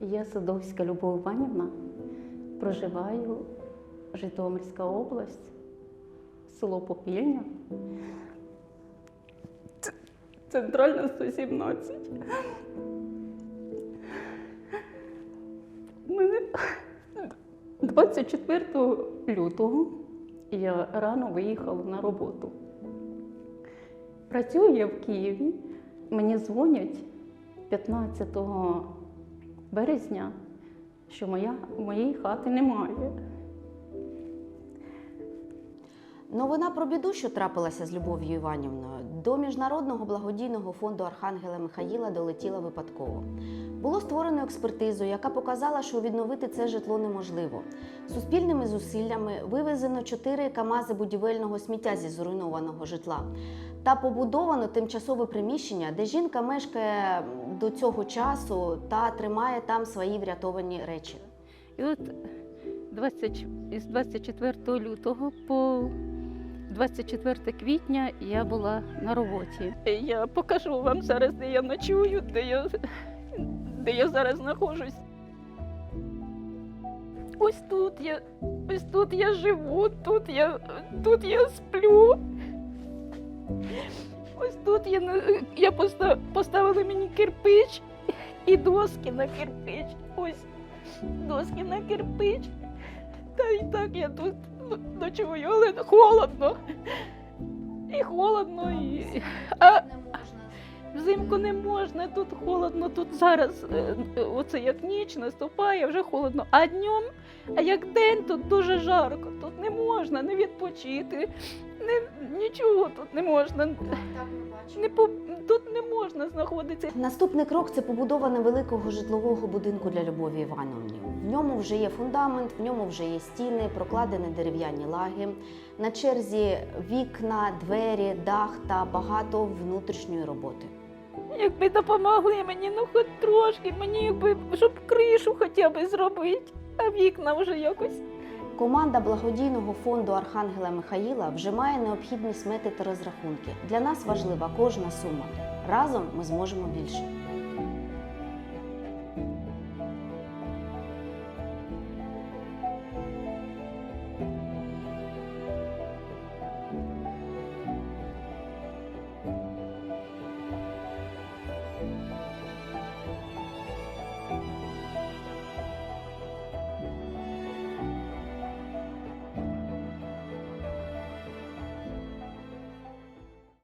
Я Садовська Любов Іванівна, проживаю Житомирська область, село Попільня. Центральна 117. Мене 24 лютого я рано виїхала на роботу. Працюю я в Києві. Мені дзвонять 15 березня, що моя, моєї хати немає. Новина про біду, що трапилася з Любов'ю Іванівною, до міжнародного благодійного фонду Архангела Михаїла долетіла випадково. Було створено експертизу, яка показала, що відновити це житло неможливо. Суспільними зусиллями вивезено 4 камази будівельного сміття зі зруйнованого житла та побудовано тимчасове приміщення, де жінка мешкає до цього часу та тримає там свої врятовані речі. І от 20, із 24 лютого по 24 квітня я була на роботі. Я покажу вам зараз, де я ночую, де я, де я зараз знаходжусь. Ось тут я, ось тут я живу, тут я, тут я сплю. Ось тут я, я поста- поставили мені кирпич і доски на кирпич. Ось доски на кирпич. Та і так я тут ночую, але холодно. І холодно, і. А взимку не можна, тут холодно, тут зараз е, оце як ніч наступає, вже холодно. А днем, а як день, тут дуже жарко. Тут не можна не відпочити, не, нічого тут не можна. Не по, тут не можна знаходитися. Наступний крок це побудова невеликого житлового будинку для Любові Івановні. В ньому вже є фундамент, в ньому вже є стіни, прокладені дерев'яні лаги. На черзі вікна, двері, дах та багато внутрішньої роботи. Якби допомогли мені, ну хоч трошки, мені якби, щоб кришу хоча б зробити, а вікна вже якось. Команда благодійного фонду Архангела Михаїла вже має необхідні смети та розрахунки. Для нас важлива кожна сума. Разом ми зможемо більше.